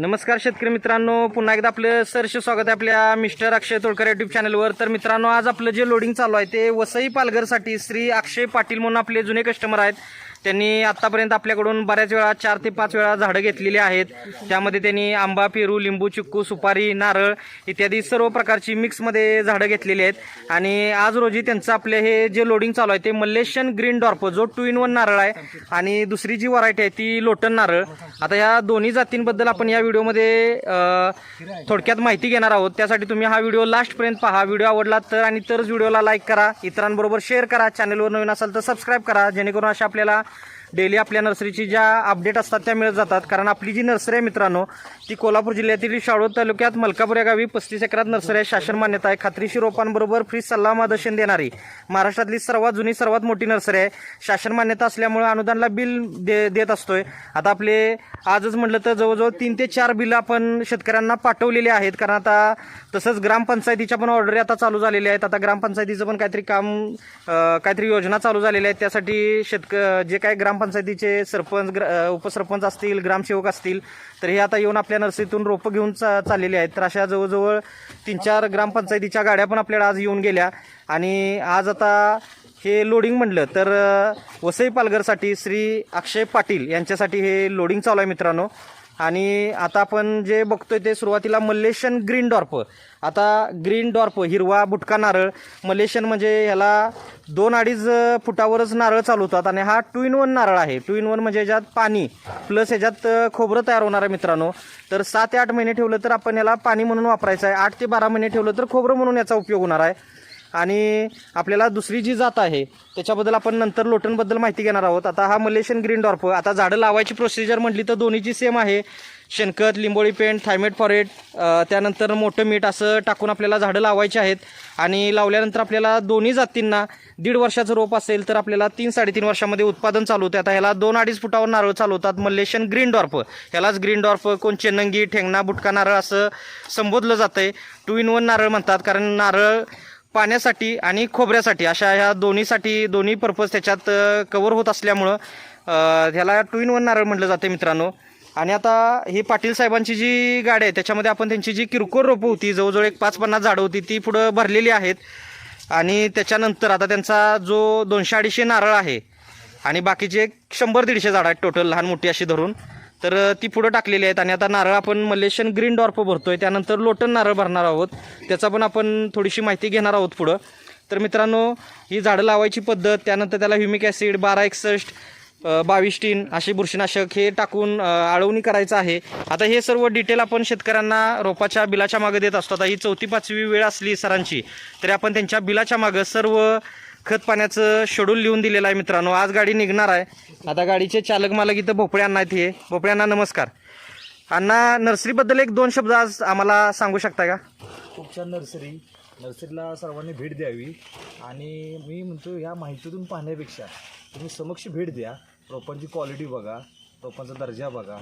नमस्कार शेतकरी मित्रांनो पुन्हा एकदा आपलं सरश स्वागत आहे आपल्या मिस्टर अक्षय तोडकर युट्यूब चॅनलवर तर मित्रांनो आज आपलं जे लोडिंग चालू आहे ते वसई पालघरसाठी श्री अक्षय पाटील म्हणून आपले जुने कस्टमर आहेत. त्यांनी आत्तापर्यंत आपल्याकडून बऱ्याच वेळा चार ते पाच वेळा झाडं घेतलेली आहेत. त्यामध्ये त्यांनी आंबा पेरू लिंबू चिक्कू सुपारी नारळ इत्यादी सर्व प्रकारची मिक्समध्ये झाडं घेतलेली आहेत. आणि आज रोजी त्यांचं आपले हे जे लोडिंग चालू आहे ते मलेशियन ग्रीन डॉर्प जो टू इन वन नारळ आहे. आणि दुसरी जी व्हरायटी आहे ती लोटन नारळ. आता या दोन्ही जातींबद्दल आपण या व्हिडिओमध्ये थोडक्यात माहिती घेणार आहोत. त्यासाठी तुम्ही हा व्हिडिओ लास्टपर्यंत पहा. व्हिडिओ आवडला तर आणि तरच व्हिडिओला लाईक करा. इतरांबरोबर शेअर करा. चॅनलवर नवीन असाल तर सबस्क्राईब करा. जेणेकरून अशा आपल्याला डेली आपल्या नर्सरीची ज्या अपडेट असतात त्या मिळत जातात. कारण आपली जी नर्सरी आहे मित्रांनो ती कोल्हापूर जिल्ह्यातील शाळोद तालुक्यात मलकापूर या गावी पस्तीस एकरात नर्सरी आहे. शासन मान्यता आहे. खात्रीशी रोपांबरोबर फ्री सल्ला मार्गदर्शन देणारी महाराष्ट्रातली सर्वात जुनी सर्वात मोठी नर्सरी आहे. शासन मान्यता असल्यामुळे अनुदानला बिल दे देत असतोय. आता आपले आजच म्हटलं तर जवळजवळ तीन ते चार बिलं आपण शेतकऱ्यांना पाठवलेली आहेत. कारण आता तसंच ग्रामपंचायतीच्या पण ऑर्डरी आता चालू झालेल्या आहेत. आता ग्रामपंचायतीचं पण काहीतरी काम काहीतरी योजना चालू झालेल्या आहेत. त्यासाठी शेतक जे काही ग्रामपंचायतीचे सरपंच ग्र उपसरपंच असतील ग्रामसेवक असतील तर हे आता येऊन आपल्या नर्सरीतून रोपं घेऊन चा चाललेले आहेत. तर अशा जवळजवळ तीन चार ग्रामपंचायतीच्या गाड्या पण आपल्याला आज येऊन गेल्या. आणि आज आता हे लोडिंग म्हटलं तर वसई पालघरसाठी श्री अक्षय पाटील यांच्यासाठी हे लोडिंग चालू आहे मित्रांनो. आणि आता आपण जे बघतोय ते सुरुवातीला मलेशियन ग्रीन डॉर्प आता ग्रीन डॉर्प हिरवा बुटका नारळ. मलेशियन म्हणजे ह्याला दोन अडीच फुटावरच नारळ चालवतात आणि हा टू इन वन नारळ आहे. टू इन वन म्हणजे ह्याच्यात पाणी प्लस ह्याच्यात खोबरं तयार होणार आहे मित्रांनो. तर सात ते आठ महिने ठेवलं तर आपण याला पाणी म्हणून वापरायचं आहे. आठ ते बारा महिने ठेवलं तर खोबरं म्हणून याचा उपयोग होणार आहे. आणि आपल्याला दुसरी जी जात आहे त्याच्याबद्दल आपण नंतर लोटनबद्दल माहिती घेणार आहोत. आता हा मलेशियन ग्रीन डॉर्फ आता झाडं लावायची प्रोसिजर म्हटली तर दोन्हीची सेम आहे शेणखत लिंबोळी पेंट थायमेट फॉरेट त्यानंतर मोठं मीठ असं टाकून आपल्याला झाडं लावायची आहेत. आणि लावल्यानंतर आपल्याला दोन्ही जातींना दीड वर्षाचं रोप असेल तर आपल्याला तीन साडेतीन वर्षामध्ये उत्पादन चालू होते. आता ह्याला दोन अडीच फुटावर नारळ चालवतात मल्लेशन ग्रीन डॉर्फ. ह्यालाच ग्रीन डॉर्फ कोण चेन्नंगी ठेंगणा बुटका नारळ असं संबोधलं जातंय. टू इन वन नारळ म्हणतात कारण नारळ पाण्यासाठी आणि खोबऱ्यासाठी अशा ह्या दोन्हीसाठी दोन्ही पर्पज त्याच्यात कवर होत असल्यामुळं ह्याला टू इन वन नारळ म्हटलं जाते मित्रांनो. आणि आता ही पाटील साहेबांची जी गाडी आहे त्याच्यामध्ये आपण त्यांची जी किरकोळ रोपं होती जवळजवळ एक पाच पन्नास झाडं होती ती पुढं भरलेली आहेत. आणि त्याच्यानंतर आता त्यांचा जो दोनशे अडीचशे नारळ आहे आणि बाकीचे एक शंभर दीडशे झाडं आहेत टोटल लहान मोठी अशी धरून. तर ती पुढं टाकलेली आहेत आणि आता नारळ आपण मलेशियन ग्रीन डॉर्प भरतोय. त्यानंतर लोटन नारळ भरणार आहोत. त्याचा पण आपण थोडीशी माहिती घेणार आहोत पुढं. तर मित्रांनो ही झाडं लावायची पद्धत त्यानंतर त्याला ह्युमिक ॲसिड बारा एकसष्ट बावीस टीन असे बुरशीनाशक हे टाकून आळवणी करायचं आहे. आता हे सर्व डिटेल आपण शेतकऱ्यांना रोपाच्या बिलाच्या मागे देत असतो. आता ही चौथी पाचवी वेळ असली सरांची तरी आपण त्यांच्या बिलाच्या मागं सर्व खत पाण्याचं शेड्यूल लिहून दिलेलं आहे मित्रांनो. आज गाडी निघणार आहे. आता गाडीचे चालक मालक इथं भोपळे अण्णा हे. भोपळे अण्णा नमस्कार. अण्णा नर्सरीबद्दल एक दोन शब्द आज आम्हाला सांगू शकता का? खूप छान नर्सरी. नर्सरीला सर्वांनी भेट द्यावी. आणि मी म्हणतो ह्या माहितीतून पाहण्यापेक्षा तुम्ही समक्ष भेट द्या. रोपांची क्वालिटी बघा रोपांचा दर्जा बघा.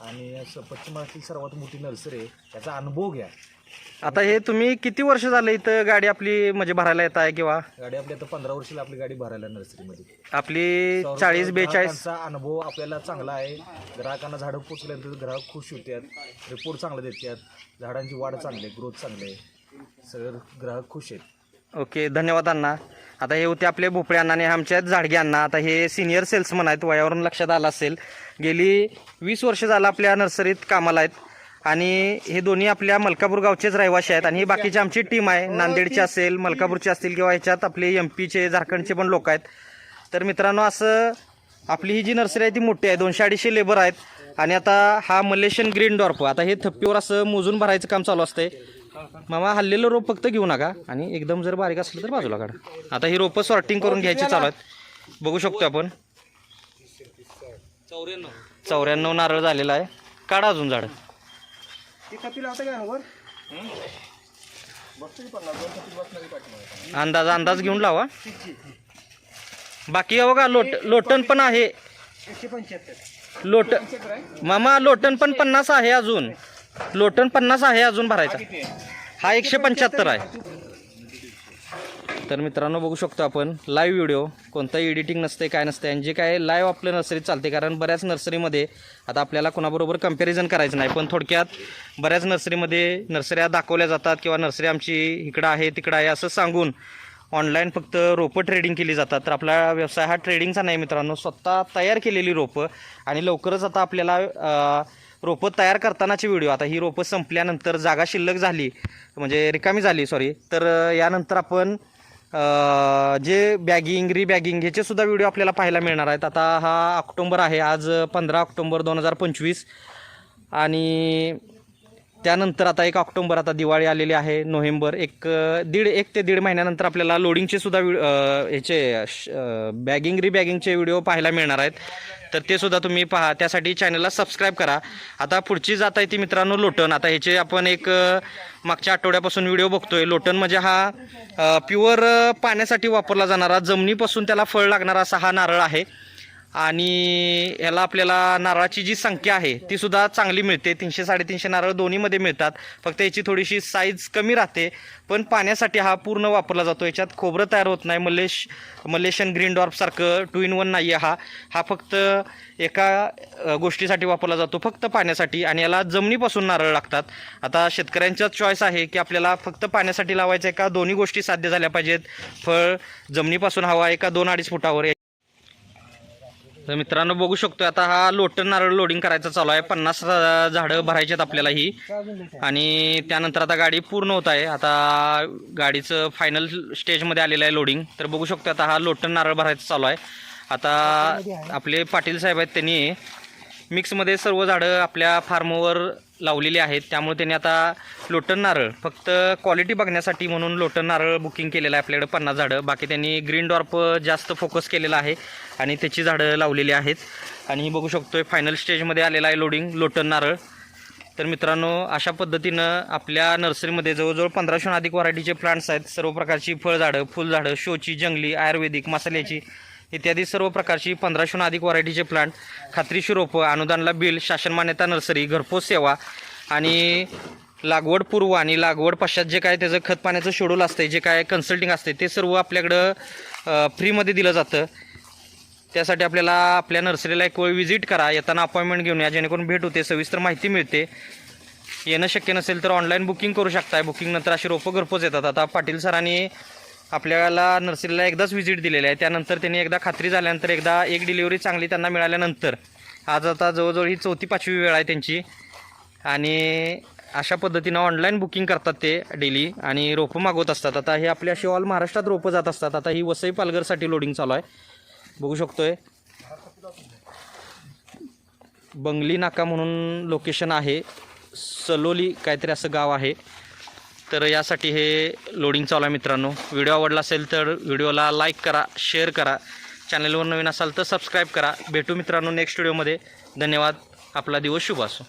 आणि पश्चिम महाराष्ट्रातील सर्वात मोठी नर्सरी आहे. याचा अनुभव घ्या. आता हे तुम्ही किती वर्ष झालं इथं गाडी आपली म्हणजे भरायला येत आहे किंवा? गाडी आपली आता पंधरा वर्षाला आपली गाडी भरायला नर्सरीमध्ये. आपली चाळीस बेचाळीस. ग्राहकांचा अनुभव आपल्याला चांगला आहे. ग्राहकांना झाडं पोचल्यानंतर ग्राहक खुश होतात रिपोर्ट चांगले देतात झाडांची वाढ चांगली आहे ग्रोथ चांगली आहे. सगळे ग्राहक खुश आहेत. ओके धन्यवाद अण्णा. आता हे होते आपले भोपळे अण्णा आणि आमच्या झाडगे अण्णा. आता हे सिनियर सेल्समन आहेत वयावरून लक्षात आलं असेल. गेली वीस वर्ष झालं आपल्या नर्सरीत कामाला आहेत. आणि हे दोन्ही आपल्या मलकापूर गावचेच रहिवासी आहेत. आणि ही बाकीची आमची टीम आहे. नांदेडची असेल मलकापूरची असतील किंवा ह्याच्यात आपले एम पीचे झारखंडचे पण लोक आहेत. तर मित्रांनो असं आपली ही जी नर्सरी आहे ती मोठी आहे. दोनशे अडीचशे लेबर आहेत. आणि आता हा मलेशियन ग्रीन डॉर्प आता हे थप्पीवर असं मोजून भरायचं काम चालू असतंय. मामा हल्लेलं रोप फक्त घेऊ नका. आणि एकदम जर बारीक असलं तर बाजूला काढा. आता ही रोपं सॉर्टिंग करून घ्यायची चालू आहेत. बघू शकतो आपण. चौऱ्याण्णव नारळ झालेला आहे. काढा अजून झाड. अंदाज अंदाज घेऊन लावा. बाकी बघा लोट लोटन पण आहे. लोट मामा लोटन पण पन्नास आहे अजून. लोटन पन्नास आहे अजून भरायचा. हा एकशे पंच्याहत्तर आहे. तर मित्रांनो बघू शकतो आपण लाईव्ह व्हिडिओ कोणताही एडिटिंग नसते काय नसते आणि जे काय लाईव्ह आपलं नर्सरीत चालते कारण बऱ्याच नर्सरीमध्ये आता आपल्याला कोणाबरोबर कंपॅरिझन करायचं नाही पण थोडक्यात बऱ्याच नर्सरीमध्ये नर्सऱ्या दाखवल्या जातात किंवा नर्सरी आमची इकडं आहे तिकडं आहे असं सांगून ऑनलाईन फक्त रोपं ट्रेडिंग केली जातात. तर आपला व्यवसाय हा ट्रेडिंगचा नाही मित्रांनो स्वतः तयार केलेली रोपं आणि लवकरच आता आपल्याला रोपं तयार करतानाची व्हिडिओ आता ही रोपं संपल्यानंतर जागा शिल्लक झाली म्हणजे रिकामी झाली सॉरी तर यानंतर आपण जे बॅगिंग रिबॅगिंग याचे सुद्धा व्हिडिओ आपल्याला पाहायला मिळणार आहेत. आता हा ऑक्टोंबर आहे. आज पंधरा ऑक्टोंबर दोन हजार पंचवीस. आणि त्यानंतर आता एक ऑक्टोंबर आता दिवाळी आलेली आहे नोव्हेंबर एक दीड एक ते दीड महिन्यानंतर आपल्याला लोडिंगचे सुद्धा व्हि- याचे श- बॅगिंग रिबॅगिंगचे व्हिडिओ पाहायला मिळणार आहेत. तर ते सुद्धा तुम्ही पहा. त्यासाठी चॅनलला सबस्क्राईब करा. आता पुढची जात आहे ती मित्रांनो लोटन आता ह्याचे आपण एक मागच्या आठवड्यापासून व्हिडिओ बघतोय. लोटन म्हणजे हा प्युअर पाण्यासाठी वापरला जाणारा जमिनीपासून त्याला फळ लागणारा असा हा नारळ आहे. आणि याला आपल्याला नारळाची जी संख्या आहे ती सुद्धा चांगली मिळते. तीनशे साडेतीनशे नारळ दोन्हीमध्ये मिळतात. फक्त याची थोडीशी साईज कमी राहते. पण पाण्यासाठी हा पूर्ण वापरला जातो. याच्यात खोबरं तयार होत नाही. मलेश मलेशियन ग्रीन डॉर्फसारखं टू इन वन नाही आहे हा. हा फक्त एका गोष्टीसाठी वापरला जातो. फक्त पाण्यासाठी. आणि याला जमिनीपासून नारळ लागतात. आता शेतकऱ्यांचा चॉईस आहे की आपल्याला फक्त पाण्यासाठी लावायचं आहे का? दोन्ही गोष्टी साध्य झाल्या पाहिजेत. फळ जमिनीपासून हवा आहे का? दोन अडीच फुटावर. तर मित्रांनो बघू शकतो आता हा लोटन नारळ लोडिंग करायचं चालू आहे. पन्नास झाडं भरायची आहेत आपल्याला ही. आणि त्यानंतर आता गाडी पूर्ण होत आहे. आता गाडीचं फायनल स्टेजमध्ये आलेलं आहे लोडिंग तर बघू शकतो आता हा लोटन नारळ भरायचं चालू आहे. आता आपले पाटील साहेब आहेत त्यांनी मिक्समध्ये सर्व झाडं आपल्या फार्मवर लावलेली आहेत. त्यामुळे त्यांनी आता लोटन नारळ फक्त क्वालिटी बघण्यासाठी म्हणून लोटन नारळ बुकिंग केलेलं आहे आपल्याकडे पन्नास झाडं. बाकी त्यांनी ग्रीन डॉर्प जास्त फोकस केलेला आहे आणि त्याची झाडं लावलेली आहेत. आणि बघू शकतो फायनल स्टेजमध्ये आलेला आहे लोडिंग लोटन नारळ. तर मित्रांनो अशा पद्धतीनं आपल्या नर्सरीमध्ये जवळजवळ पंधराशेहून अधिक व्हरायटीचे प्लांट्स आहेत. सर्व प्रकारची फळझाडं फुलझाडं शोची जंगली आयुर्वेदिक मसाल्याची इत्यादी सर्व प्रकारची पंधराशेहून अधिक व्हरायटीचे प्लांट खात्रीशी रोपं अनुदानला बिल शासन मान्यता नर्सरी घरपोच सेवा आणि लागवड पूर्व आणि लागवड पश्चात जे काय त्याचं खत पाण्याचं शेड्यूल असतं जे काय कन्सल्टिंग असते ते सर्व आपल्याकडं फ्रीमध्ये दिलं जातं. त्यासाठी आपल्याला आपल्या नर्सरीला एक वेळ व्हिजिट करा येताना अपॉइंटमेंट घेऊन या जेणेकरून भेट होते सविस्तर माहिती मिळते. येणं शक्य नसेल तर ऑनलाईन बुकिंग करू शकताय. बुकिंग नंतर अशी रोपं घरपोच येतात. आता पाटील सरांनी आपल्याला नर्सरीला एकदाच व्हिजिट दिलेली आहे. त्यानंतर त्यांनी एकदा खात्री झाल्यानंतर एकदा एक डिलिव्हरी चांगली त्यांना मिळाल्यानंतर आज आता जवळजवळ ही चौथी पाचवी वेळ आहे त्यांची. आणि अशा पद्धतीनं ऑनलाईन बुकिंग करतात ते डेली आणि रोपं मागवत असतात. आता हे आपल्या अशी ऑल महाराष्ट्रात रोपं जात असतात. आता ही वसई पालघरसाठी लोडिंग चालू आहे. बघू शकतोय. बंगली नाका म्हणून लोकेशन आहे. सलोली काहीतरी असं गाव आहे. तर यासाठी हे लोडिंग चालू आहे मित्रांनो. व्हिडिओ आवडला असेल तर व्हिडिओला लाईक करा शेअर करा. चॅनलवर नवीन असाल तर सबस्क्राईब करा. भेटू मित्रांनो नेक्स्ट व्हिडिओमध्ये धन्यवाद. आपला दिवस शुभ असो.